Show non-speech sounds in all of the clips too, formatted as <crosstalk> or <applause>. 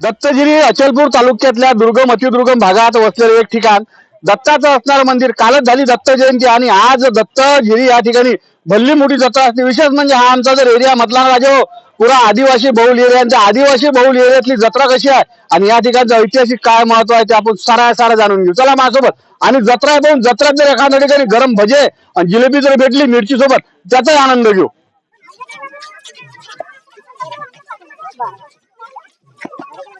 दत्तगिरी अचलपूर तालुक्यातल्या दुर्गम अतिदुर्गम भागात वसलेलं एक ठिकाण. दत्ताचं असणारं मंदिर कालच झाली दत्त जयंती आणि आज दत्तगिरी या ठिकाणी भल्ली मोठी जत्रा असते. विशेष म्हणजे हा आमचा जर एरिया मधला राजे हो, पुरा आदिवासी बहुल एरियांचा आदिवासी बहुल एरियातली जत्रा कशी आहे आणि या ठिकाणचं ऐतिहासिक काय महत्त्व आहे ते आपण सारा सारा जाणून घेऊ. चला माझ्यासोबत. आणि जत्रा आहे पाहून जत्रात जर एखाद्या ठिकाणी गरम भजे आणि जिलेबी जर भेटली मिरची सोबत त्याचाही आनंद घेऊ.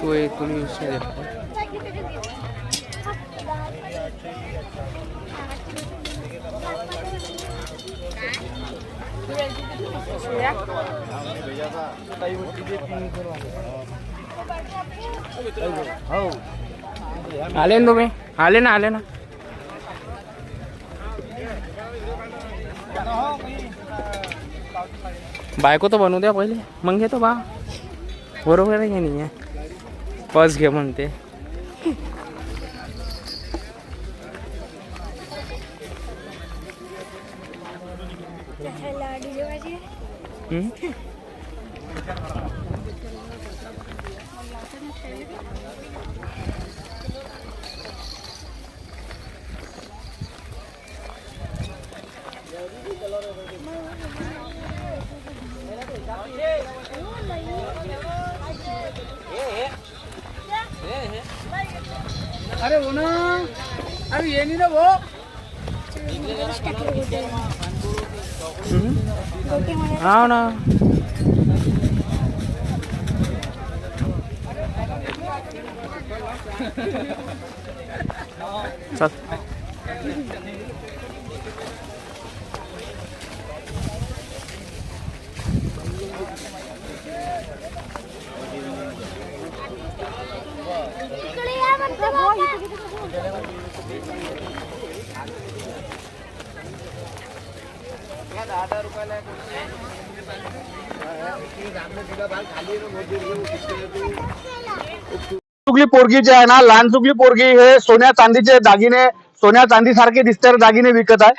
तू एक तुम्ही विषय देतो आले ना तुम्ही? आले ना आले ना. बायको तर बनवू द्या पहिले. मग घेतो बा. बरोबर आहे की नाही? आहे बस घे म्हणते. हम्म? हो ना चल <laughs> चुकली पोरगी जे आहे ना लहान चुकली पोरगी हे सोन्या चांदीचे दागिने सोन्या चांदी सारखे दिसणारे दागिने विकत आहे.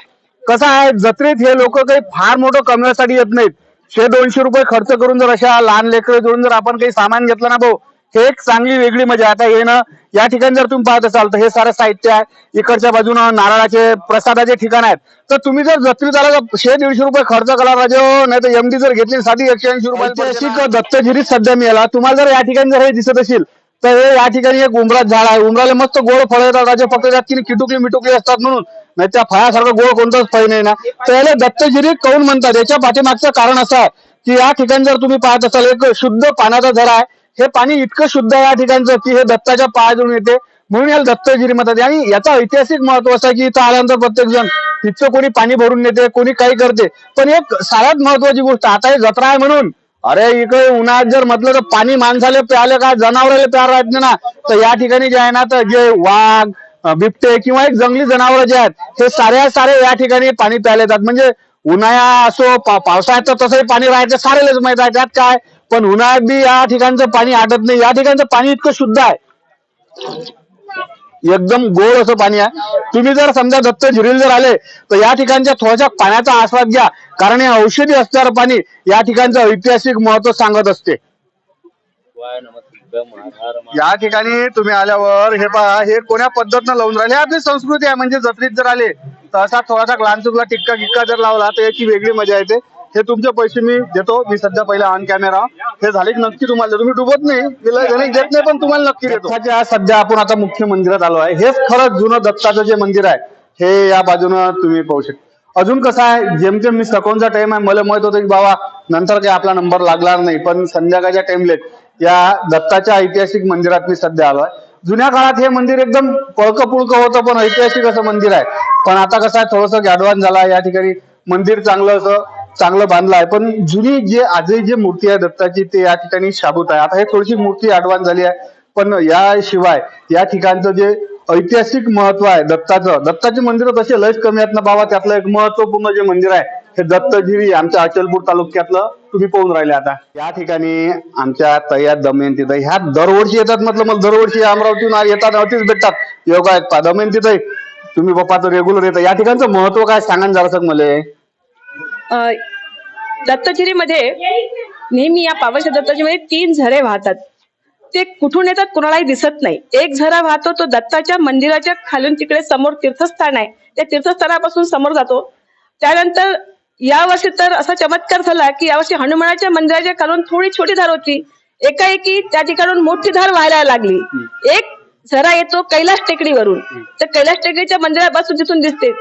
कसं आहे जत्रेत हे लोक काही फार मोठं कमवण्यासाठी येत नाहीत. शे दोनशे रुपये खर्च करून जर अशा लहान लेकरं जोडून जर आपण काही सामान घेतलं ना भाऊ हे एक चांगली वेगळी मजा. आता हे ना या ठिकाणी जर तुम्ही पाहत असाल तर हे सारं साहित्य आहे. इकडच्या बाजूनं नारळाचे प्रसादाचे ठिकाण आहेत. तर तुम्ही जर तर शे दीडशे रुपये खर्च करा राजे हो नाही तर एमडी जर घेतली साठी एकशे ऐंशी रुपये दत्तगिरीत सध्या मिळाला. तुम्हाला जर या ठिकाणी जर हे दिसत असेल तर हे या ठिकाणी एक उमरात झाड आहे. उमराला मस्त गोड फळ येतात राजे. फक्त त्यात की किटुकली मिटुकली असतात म्हणून. नाही त्या फळासारखं गोड कोणतंच फळ नाही ना. तर याला दत्तगिरी कौन म्हणतात? याच्या पाठीमागचं कारण असं आहे की या ठिकाणी जर तुम्ही पाहत असाल एक शुद्ध पाण्याचा झरा आहे. हे पाणी इतकं शुद्ध या ठिकाणचं की हे दत्ताच्या पायाजवळून येते. म्हणून याला दत्तगिरी म्हणतात. आणि याचा ऐतिहासिक महत्त्व असा आहे की इथं आल्यानंतर प्रत्येक जण तिथं कोणी पाणी भरून नेते कोणी काही करते. पण एक सगळ्यात महत्वाची गोष्ट आता हे जत्रा आहे म्हणून. अरे इकडे उन्हाळ्यात जर म्हटलं तर पाणी माणसाला प्याले का? जनावराला प्यार राहत ना? तर या ठिकाणी जे आहे ना तर जे वाघ बिबटे किंवा एक जंगली जनावर जे आहेत हे साऱ्या सारे या ठिकाणी पाणी प्यायला येतात. म्हणजे उन्हाळ्या असो पावसाळ्यात तर तसंही पाणी राहायचं सारेलेच माहीत आहे. त्यात काय? पण उन्हाळ्यात बी या ठिकाणचं पाणी आटत नाही. या ठिकाणचं पाणी इतकं शुद्ध आहे. एकदम गोड असं पाणी आहे. तुम्ही जर समजा दत्त झिरील जर आले तर या ठिकाणच्या थोड्याशा पाण्याचा आस्वाद घ्या. कारण हे औषधी असणारं पाणी या ठिकाणचं ऐतिहासिक महत्त्व सांगत असते. या ठिकाणी तुम्ही आल्यावर हे पहा हे कोण्या पद्धतीनं लावून राहिले? आपली संस्कृती आहे. म्हणजे जत्रेत जर आले तर असा थोडासा लहानचुकला टिक्का गिक्का जर लावला तर याची वेगळी मजा येते. हे तुमचे पैसे मी देतो. मी सध्या पहिला ऑन कॅमेरा. हे झाले की नक्की तुम्हाला देतो. तुम्ही डुबत नाही. देत नाही पण तुम्हाला नक्की देतो. सध्या आपण आता मुख्य मंदिरात आलो आहे. हेच खरंच जुनं दत्ताचं जे मंदिर आहे हे या बाजूनं तुम्ही पाहू शकता. अजून कसं आहे जेमतेम मी सकोनचा टाइम आहे मला माहीत होतं की बाबा नंतर काही आपला नंबर लागणार नाही पण संध्याकाळच्या टाइमलेट या दत्ताच्या ऐतिहासिक मंदिरात मी सध्या आलो आहे. जुन्या काळात हे मंदिर एकदम पळकं पुळकं होतं पण ऐतिहासिक असं मंदिर आहे. पण आता कसं आहे थोडंसं ऍडव्हान्स झाला या ठिकाणी मंदिर चांगलं असं चांगलं बांधलं आहे. पण जुनी जे आजही जी मूर्ती आहे दत्ताची ते या ठिकाणी शाबूत आहे. आता हे थोडीशी मूर्ती आडवान झाली आहे. पण याशिवाय या ठिकाणचं जे ऐतिहासिक महत्त्व आहे दत्ताचं दत्ताचे मंदिर तसे लयच कमी आहेत ना बाबा. त्यातलं एक महत्त्वपूर्ण जे मंदिर आहे हे दत्तगिरी आमच्या अचलपूर तालुक्यातलं तुम्ही पाहून राहिले आता. या ठिकाणी आमच्या तयात दमयंतीत ह्या दरवर्षी येतात म्हटलं मला दरवर्षी अमरावतीहून येतात अवतीच भेटतात. योगा आहेत पा दमयंतीत तुम्ही बाप्पाचं रेग्युलर येतं. या ठिकाणचं महत्त्व काय सांगा ना जरासं मला? अ, दत्तगिरीमध्ये नेहमी या पावसाच्या दत्तगिरीमध्ये तीन झरे वाहतात. ते कुठून येतात कोणालाही दिसत नाही. एक झरा वाहतो तो दत्ताच्या मंदिराच्या खालून तिकडे समोर तीर्थस्थान आहे. त्या तीर्थस्थानापासून समोर जातो. त्यानंतर यावर्षी तर असा चमत्कार झाला की यावर्षी हनुमानाच्या मंदिराच्या खालून थोडी छोटी धार होती. एकाएकी त्या ठिकाणून मोठी धार व्हायला लागली. एक झरा येतो कैलास टेकडीवरून. तर कैलास टेकडीच्या मंदिरापासून तिथून दिसते.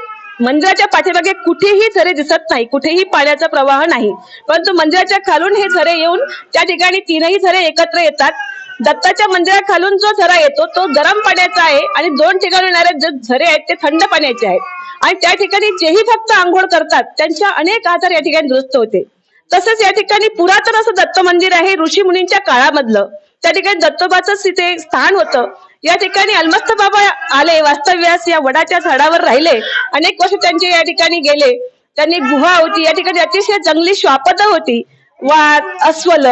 मंदिराच्या पाठीमागे कुठेही झरे दिसत नाही कुठेही पाण्याचा प्रवाह नाही. परंतु मंदिराच्या खालून हे झरे येऊन त्या ठिकाणी तीनही झरे एकत्र येतात. दत्ताच्या मंदिराखालून जो झरा येतो तो गरम पाण्याचा आहे आणि दोन ठिकाणी येणारे जे झरे आहेत ते थंड पाण्याचे आहेत. आणि त्या ठिकाणी जेही फक्त आंघोळ करतात त्यांच्या अनेक आजार या ठिकाणी दुरुस्त होते. तसंच या ठिकाणी पुरातन असं दत्त मंदिर आहे ऋषी मुनींच्या काळामधलं. त्या ठिकाणी दत्तोबाच तिथे स्थान होतं. या ठिकाणी अलमस्त बाबा आले वास्तव्यास या वडाच्या झाडावर राहिले. अनेक वर्ष त्यांचे या ठिकाणी गेले. त्यांनी गुहा होती. या ठिकाणी अतिशय जंगली श्वापद होती. वाद अस्वल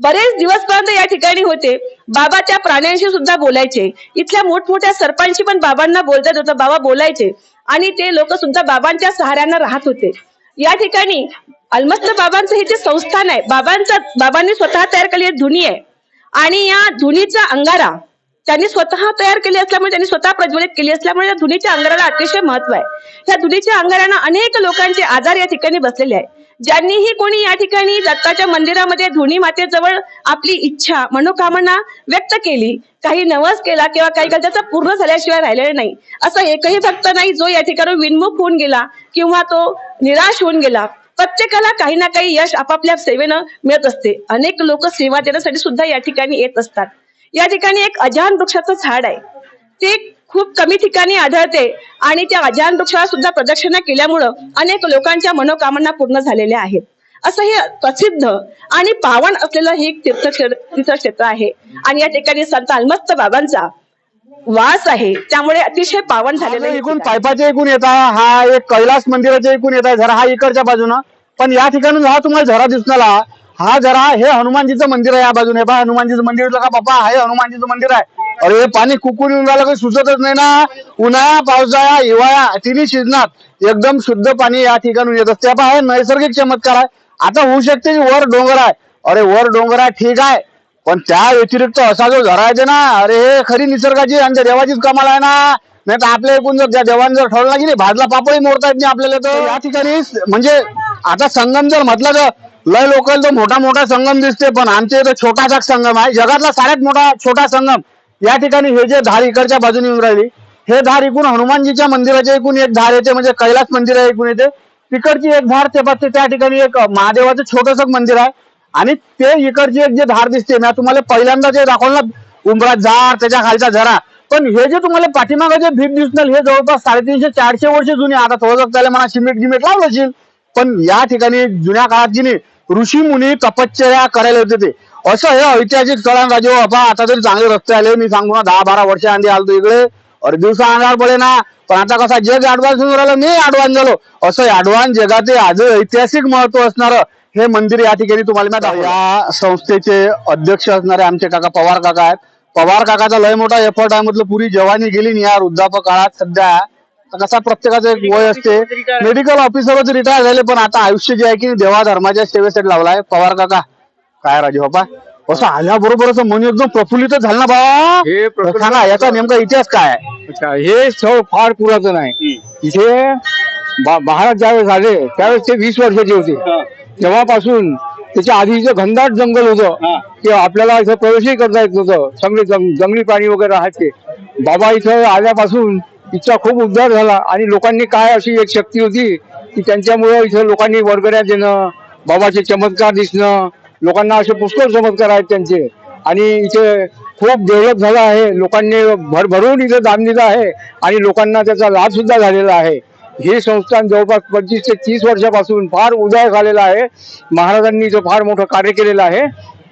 बरेच दिवसपर्यंत या ठिकाणी होते. बाबा त्या प्राण्यांशी सुद्धा बोलायचे. इथल्या मोठमोठ्या सरपंची पण बाबांना बोलता होतं. बाबा बोलायचे. आणि ते लोक सुद्धा बाबांच्या सहाऱ्यांना राहत होते. या ठिकाणी अलमस्त बाबांचं हे जे संस्थान आहे बाबांचं बाबांनी स्वतः तयार केलेली धुनी आहे. आणि या धुनीचा अंगारा त्यांनी स्वतः तयार केली असल्यामुळे त्यांनी स्वतः प्रज्वलित केली असल्यामुळे या धुनीच्या अंगाराला अतिशय महत्त्व आहे. या धुनीच्या अंगारानं अनेक लोकांचे आजार या ठिकाणी बसलेले आहे ज्यांनीही कोणी या ठिकाणी दत्ताच्या मंदिरामध्ये धुनी मातेजवळ आपली इच्छा मनोकामना व्यक्त केली काही नवस केला किंवा काही काही त्याचा पूर्ण झाल्याशिवाय राहिलेलं नाही असं एकही भक्त नाही जो या ठिकाणी विनमुख होऊन गेला किंवा तो निराश होऊन गेला. प्रत्येकाला काही ना काही यश आपापल्या सेवेनं मिळत असते. अनेक लोक सेवा देण्यासाठी सुद्धा या ठिकाणी येत असतात. या ठिकाणी एक अजान वृक्षाचं झाड आहे. ते खूप कमी ठिकाणी आढळते आणि त्या अजान वृक्षाला सुद्धा प्रदक्षिणा केल्यामुळं अनेक लोकांच्या मनोकामना पूर्ण झालेल्या आहेत. असं हे प्रसिद्ध आणि पावन असलेलं हे एक तीर्थक्षेत्र आहे. आणि या ठिकाणी संत अलमस्त बाबांचा वास आहे. त्यामुळे अतिशय पावन झालेलं ठिकाण. पायपाच्या इकून येत हा एक कैलास मंदिराच्या इकून येत आहे झरा हा इकडच्या बाजूनं. पण या ठिकाणी हा तुम्हाला झरा दिसणार हा. जरा हे हनुमानजीचं मंदिर आहे या बाजूने. बा हनुमानजीचं मंदिर का बाबा हे हनुमानजीचं मंदिर आहे. अरे हे पाणी कुकून येऊन राहिलं काही सुचतच नाही ना. उन्हाळा पावसाळा हिवाळा तिन्ही शिजनात. एकदम शुद्ध पाणी या ठिकाणी येत असते. पहा हे नैसर्गिक चमत्कार आहे. आता होऊ शकते की वर डोंगर आहे? अरे वर डोंगर आहे ठीक आहे. पण त्या व्यतिरिक्त असा जो झरा आहे ना अरे हे खरी निसर्गाची आणि देवाचीच कमाल आहे ना. नाही तर आपल्या एकूण जर त्या देवाने जर ठरवला की नाही भाजला पापडी मोडता येत नाही आपल्याला तर. या ठिकाणी म्हणजे आता संगम जर म्हटलं तर लय लोकल तर मोठा मोठा संगम दिसते पण आमच्या इथं छोटासा संगम आहे. जगातला सगळ्यात मोठा छोटा संगम या ठिकाणी हे जे धार इकडच्या बाजूने येऊन राहिली हे धार इकून हनुमानजीच्या मंदिराच्या इकून एक धार येते म्हणजे कैलास मंदिर आहे इकून येते. तिकडची एक धार ते बघते त्या ठिकाणी एक महादेवाचं छोटस मंदिर आहे. आणि ते इकडची एक जे धार दिसते ना तुम्हाला पहिल्यांदा जे दाखवलं ना उंबरा झाड त्याच्या खालचा झरा. पण हे जे तुम्हाला पाठीमागं जे भीत दिसणार हे जवळपास साडेतीनशे चारशे वर्ष जुने आता थोडं त्याला म्हणा सिमेंट गिमेट लावलं पण या ठिकाणी जुन्या काळात जी ऋषी मुनी तपश्चर्या करायला होते ते असं हे ऐतिहासिक स्थळांना राजे बाबा आता तरी चांगले रस्ते आले. मी सांगू ना दहा बारा वर्ष आधी आलो इकडे. अरे दिवसा अंधार पडे ना. पण आता कसा जग ऍडव्हान्स होऊन राहिलं मी ऍडव्हान्स झालो. असं ऍडव्हान्स जगाचे आज ऐतिहासिक महत्त्व असणार हे मंदिर या ठिकाणी तुम्हाला माहिती या संस्थेचे अध्यक्ष असणारे आमचे काका पवार काका आहेत. पवार काकाचा लय मोठा एफर्ट आहे. म्हटलं पुरी जवानी गेली या वृद्धाप काळात सध्या कसा प्रत्येकाचं एक वय असते. मेडिकल ऑफिसरच रिटायर झाले पण आता आयुष्य जे आहे की देवा धर्माच्या सेवेसाठी लावलाय. पवार काका काय राजू बाबा असं आल्याबरोबर असं मन एकदम प्रफुल्लित झालं ना बाबा हे सांगा याचा नेमका इतिहास काय? हे स्थळ फार पुरातन आहे. इथे महाराज ज्यावेळेस आले त्यावेळेस ते वीस वर्षाचे होते. तेव्हापासून त्याच्या आधी इथं घनदाट जंगल होतं ते आपल्याला इथं प्रवेशही करता येत नव्हतं. सगळे जंग- जंगली प्राणी वगैरे राहायचे. बाबा इथं आल्यापासून इथचा खूप उद्धार झाला. आणि लोकांनी काय अशी एक शक्ती होती की त्यांच्यामुळे इथं लोकांनी वर्गण्या देणं बाबाचे चमत्कार दिसणं लोकांना असे पुष्कळ चमत्कार आहेत त्यांचे. आणि इथे खूप डेव्हलप झालं आहे. लोकांनी भरभरून इथे दान दिलं आहे आणि लोकांना त्याचा लाभ सुद्धा झालेला आहे. हे संस्थान जवळपास पंचवीस ते तीस वर्षापासून फार उदय झालेलं आहे. महाराजांनी इथं फार मोठं कार्य केलेलं आहे.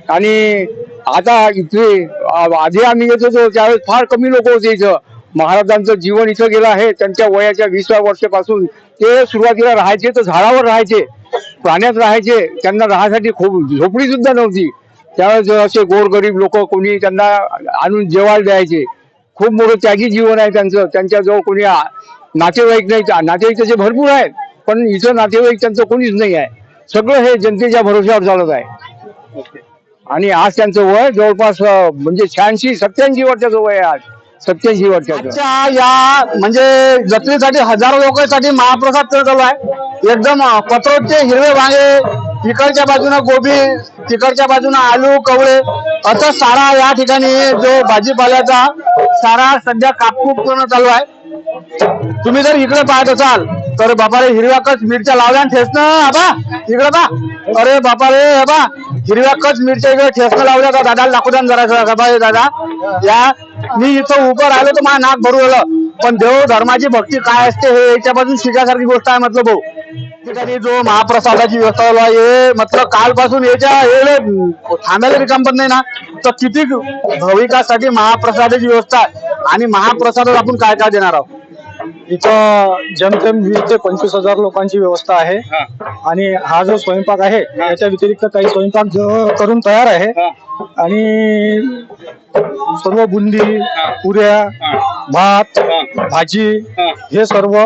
आणि आता इथे आधी आम्ही येत होतो त्यावेळेस फार कमी लोक होते इथं. महाराजांचं जीवन इथं गेलं आहे. त्यांच्या वयाच्या विसव्या वर्षापासून ते सुरुवातीला राहायचे तर झाडावर राहायचे प्राण्यात राहायचे. त्यांना राहण्यासाठी खूप झोपडी सुद्धा नव्हती. त्यावेळेस असे गोरगरीब लोक कोणी त्यांना आणून जेवायला द्यायचे. खूप मोठं त्यागी जीवन आहे त्यांचं. त्यांच्याजवळ कोणी नातेवाईक नाही. नातेवाईक त्याचे भरपूर आहेत. पण इथं नातेवाईक त्यांचं कोणीच नाही आहे. सगळं हे जनतेच्या भरोश्यावर चालत आहे. आणि आज त्यांचं वय जवळपास म्हणजे शहाऐंशी सत्याऐंशी वर्षाचं वय आहे आज. सत्याऐंशी वर्षाचं आजच्या या म्हणजे जत्रेसाठी हजारो लोकांसाठी महाप्रसाद तर चालू आहे. एकदम पत्रोचे हिरवे वांगे तिकडच्या बाजूनं गोबी तिकडच्या बाजूनं आलू कवळे. असं सारा या ठिकाणी जो भाजीपाल्याचा सारा सध्या कापकूप करणं चालू आहे. तुम्ही जर इकडे पाहत असाल तर बापा रे हिरव्या कच मिरच्या लावल्या आणि ठेसणं आबा. इकडे बा. अरे बापा रे बा हिरव्या कच मिरच्या इकडे ठेसनं लावल्या का? दादाला दाखवू द्या ना जरा बाबा दादा. या. मी इथं उभं राहिलो तर माझं नाक भरू आलं. पण देव धर्माची भक्ती काय असते हे याच्यापासून शिकासारखी गोष्ट आहे म्हटलं भाऊ. ठिकाणी जो महाप्रसादाची व्यवस्था आहे हे कालपासून याच्या हे थांबायला रिकाम पण नाही ना. तर किती भाविकासाठी महाप्रसादाची व्यवस्था आहे. आणि महाप्रसादात आपण काय काय देणार आहोत? इथं जमजम वीस ते पंचवीस हजार लोकांची व्यवस्था आहे. आणि हा जो स्वयंपाक आहे याच्या व्यतिरिक्त काही स्वयंपाक जो करून तयार आहे. आणि सर्व बुंदी पुऱ्या भात भाजी हे. सर्व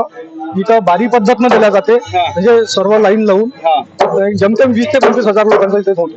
इथं बारी पद्धतनं दिल्या जाते. म्हणजे सर्व लाईन लावून जमतेम वीस ते पंचवीस हजार लोकांचा इथे होतो.